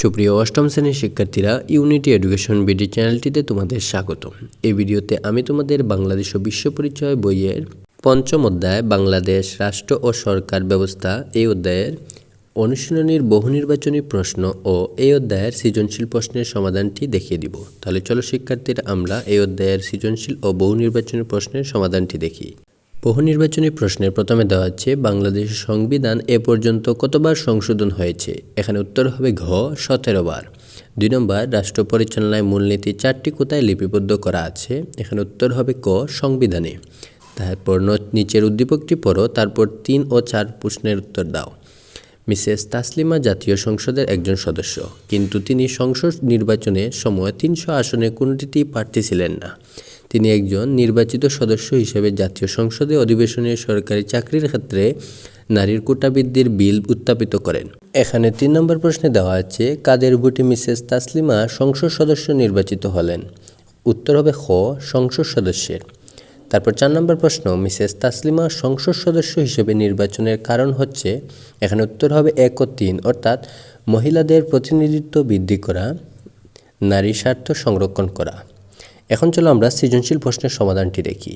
সুপ্রিয় অষ্টম শ্রেণির শিক্ষার্থীরা ইউনিটি এডুকেশন বিডি চ্যানেলটিতে তোমাদের স্বাগত এই ভিডিওতে আমি তোমাদের বাংলাদেশ ও বিশ্ব পরিচয় বইয়ের পঞ্চম অধ্যায়, বাংলাদেশ রাষ্ট্র ও সরকার ব্যবস্থা, এই অধ্যায়ের অনুশীলনীর বহু নির্বাচনী প্রশ্ন ও এই অধ্যায়ের সৃজনশীল প্রশ্নের সমাধানটি দেখিয়ে দিব। তাহলে চলো শিক্ষার্থীরা আমরা এই অধ্যায়ের সৃজনশীল ও বহু নির্বাচনী প্রশ্নের সমাধানটি দেখি। বহু নির্বাচনী প্রশ্নের প্রথমে দেওয়া হচ্ছে বাংলাদেশের সংবিধান এ পর্যন্ত কতবার সংশোধন হয়েছে? এখানে উত্তর হবে ঘ, সতেরো বার। দুই নম্বর, রাষ্ট্র পরিচালনায় মূলনীতি চারটি কোথায় লিপিবদ্ধ করা আছে। এখানে উত্তর হবে ক, সংবিধানে। তারপর নিচের উদ্দীপকটি পড়ো, তারপর তিন ও চার প্রশ্নের উত্তর দাও। মিসেস তাসলিমা জাতীয় সংসদের একজন সদস্য, কিন্তু তিনি সংসদ নির্বাচনে সময় তিনশো আসনে কোনোটিতেই প্রার্থী ছিলেন না। তিনি একজন নির্বাচিত সদস্য হিসেবে জাতীয় সংসদে অধিবেশনে সরকারি চাকরির ক্ষেত্রে নারীর কোটা বৃদ্ধির বিল উত্থাপিত করেন। এখানে তিন নম্বর প্রশ্নে দেওয়া আছে, কাদের ভোটে মিসেস তাসলিমা সংসদ সদস্য নির্বাচিত হলেন? উত্তর হবে খ, সংসদ সদস্যের। তারপর চার নম্বর প্রশ্ন, মিসেস তাসলিমা সংসদ সদস্য হিসেবে নির্বাচনের কারণ হচ্ছে? এখানে উত্তর হবে এক ও তিন, অর্থাৎ মহিলাদের প্রতিনিধিত্ব বৃদ্ধি করা, নারী স্বার্থ সংরক্ষণ করা। এখন চলো আমরা সৃজনশীল প্রশ্নের সমাধানটি দেখি।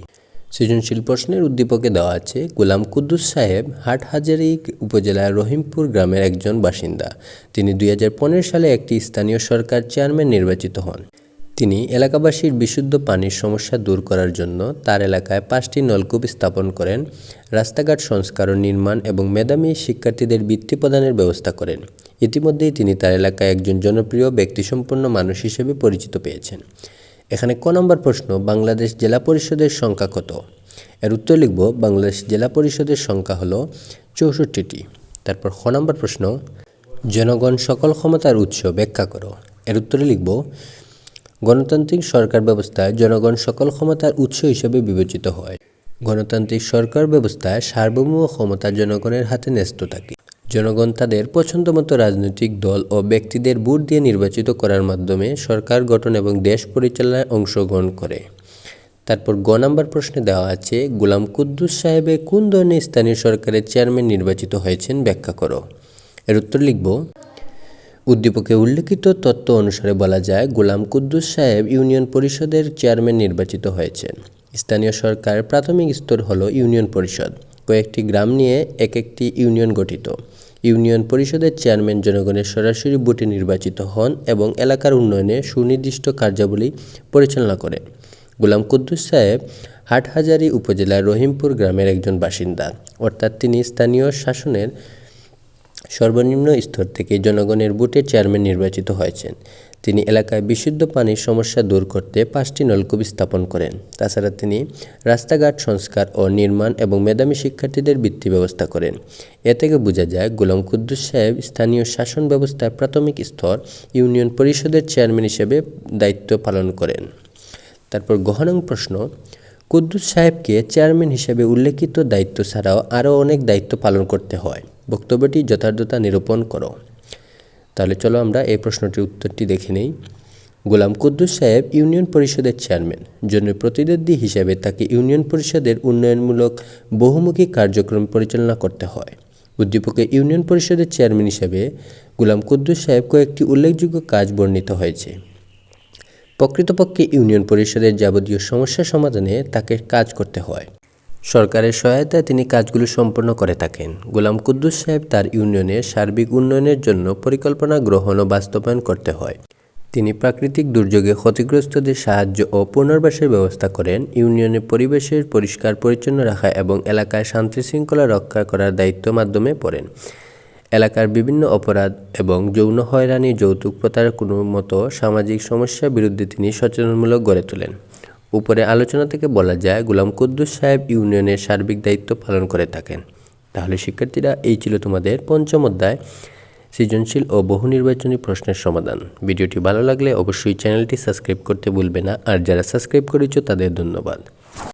সৃজনশীল প্রশ্নের উদ্দীপকে দেওয়া আছে, গোলাম কুদ্দুস সাহেব হাটহাজারী উপজেলার রহিমপুর গ্রামের একজন বাসিন্দা। তিনি দুই হাজার পনেরো সালে একটি স্থানীয় সরকার চেয়ারম্যান নির্বাচিত হন। তিনি এলাকাবাসীর বিশুদ্ধ পানির সমস্যা দূর করার জন্য তার এলাকায় পাঁচটি নলকূপ স্থাপন করেন, রাস্তাঘাট সংস্কার ও নির্মাণ এবং মেধাবী শিক্ষার্থীদের বৃত্তি প্রদানের ব্যবস্থা করেন। ইতিমধ্যেই তিনি তার এলাকায় একজন জনপ্রিয় ব্যক্তিসম্পন্ন মানুষ হিসেবে পরিচিত পেয়েছেন। এখানে ক নম্বর প্রশ্ন, বাংলাদেশ জেলা পরিষদের সংখ্যা কত? এর উত্তর লিখব, বাংলাদেশ জেলা পরিষদের সংখ্যা হলো চৌষট্টিটি। তারপর খ নম্বর প্রশ্ন, জনগণ সকল ক্ষমতার উৎস ব্যাখ্যা করো। এর উত্তরে লিখব, গণতান্ত্রিক সরকার ব্যবস্থায় জনগণ সকল ক্ষমতার উৎস হিসেবে বিবেচিত হয়। গণতান্ত্রিক সরকার ব্যবস্থায় সার্বভৌম ক্ষমতা জনগণের হাতে ন্যস্ত থাকে। জনগণ তাদের পছন্দমতো রাজনৈতিক দল ও ব্যক্তিদের ভোট দিয়ে নির্বাচিত করার মাধ্যমে সরকার গঠন এবং দেশ পরিচালনায় অংশগ্রহণ করে। তারপর গ নাম্বার প্রশ্নে দেওয়া আছে, গোলাম কুদ্দুস সাহেবে কোন ধরনের স্থানীয় সরকারের চেয়ারম্যান নির্বাচিত হয়েছেন ব্যাখ্যা করো। এর উত্তর লিখব, উদ্দীপকে উল্লেখিত তত্ত্ব অনুসারে বলা যায়, গোলাম কুদ্দুস সাহেব ইউনিয়ন পরিষদের চেয়ারম্যান নির্বাচিত হয়েছেন। স্থানীয় সরকার প্রাথমিক স্তর হলো ইউনিয়ন পরিষদ। কয়েকটি গ্রাম নিয়ে এক একটি ইউনিয়ন গঠিত। ইউনিয়ন পরিষদের চেয়ারম্যান জনগণের সরাসরি ভোটে নির্বাচিত হন এবং এলাকার উন্নয়নে সুনির্দিষ্ট কার্যাবলী পরিচালনা করেন। গোলাম কুদ্দুস সাহেব হাটহাজারী উপজেলার রহিমপুর গ্রামের একজন বাসিন্দা। অর্থাৎ তিনি স্থানীয় শাসনের সর্বনিম্ন স্তর থেকে জনগণের ভোটে চেয়ারম্যান নির্বাচিত হয়েছেন। তিনি এলাকায় বিশুদ্ধ পানির সমস্যা দূর করতে পাঁচটি নলকূপ স্থাপন করেন। তাছাড়া তিনি রাস্তাঘাট সংস্কার ও নির্মাণ এবং মেধাবী শিক্ষার্থীদের বৃত্তি ব্যবস্থা করেন। এ থেকে বোঝা যায়, গোলাম কুদ্দুস সাহেব স্থানীয় শাসন ব্যবস্থায় প্রাথমিক স্তর ইউনিয়ন পরিষদের চেয়ারম্যান হিসেবে দায়িত্ব পালন করেন। তারপর গহনং প্রশ্ন, কুদ্দুস সাহেবকে চেয়ারম্যান হিসেবে উল্লেখিত দায়িত্ব ছাড়াও আরও অনেক দায়িত্ব পালন করতে হয়। বক্তব্যটি যথার্থতা নিরূপণ করো। তাহলে চলো আমরা এই প্রশ্নটির উত্তরটি দেখে নেই। গোলাম কুদ্দুস সাহেব ইউনিয়ন পরিষদের চেয়ারম্যান। জন্য প্রতিদ্বন্দ্বী হিসেবে তাকে ইউনিয়ন পরিষদের উন্নয়নমূলক বহুমুখী কার্যক্রম পরিচালনা করতে হয়। উদ্দীপকে ইউনিয়ন পরিষদের চেয়ারম্যান হিসেবে গোলাম কুদ্দুস সাহেব কয়েকটি উল্লেখযোগ্য কাজ বর্ণিত হয়েছে। প্রকৃতপক্ষে ইউনিয়ন পরিষদের যাবতীয় সমস্যা সমাধানে তাকে কাজ করতে হয়। সরকারের সহায়তায় তিনি কাজগুলো সম্পন্ন করে থাকেন। গোলাম কুদ্দুস সাহেব তার ইউনিয়নের সার্বিক উন্নয়নের জন্য পরিকল্পনা গ্রহণ ও বাস্তবায়ন করতে হয়। তিনি প্রাকৃতিক দুর্যোগে ক্ষতিগ্রস্তদের সাহায্য ও পুনর্বাসের ব্যবস্থা করেন ইউনিয়নের পরিবেশের পরিষ্কার পরিচ্ছন্ন রাখা এবং এলাকায় শান্তি শৃঙ্খলা রক্ষা করার দায়িত্ব মাধ্যমে পড়েন। এলাকার বিভিন্ন অপরাধ এবং যৌন হয়রানি, যৌতুক প্রথার কোনো মতো সামাজিক সমস্যার বিরুদ্ধে তিনি সচেতনমূলক গড়ে তোলেন। উপরে আলোচনা থেকে বলা যায় গোলাম কুদ্দুস সাহেব ইউনিয়নের সার্বিক দায়িত্ব পালন করে থাকেন। তাহলে শিক্ষার্থীরা এই ছিল তোমাদের পঞ্চম অধ্যায়, সৃজনশীল ও বহু নির্বাচনী প্রশ্নের সমাধান। ভিডিওটি ভালো লাগলে অবশ্যই চ্যানেলটি সাবস্ক্রাইব করতে ভুলবে না। আর যারা সাবস্ক্রাইব করেছ তাদের ধন্যবাদ।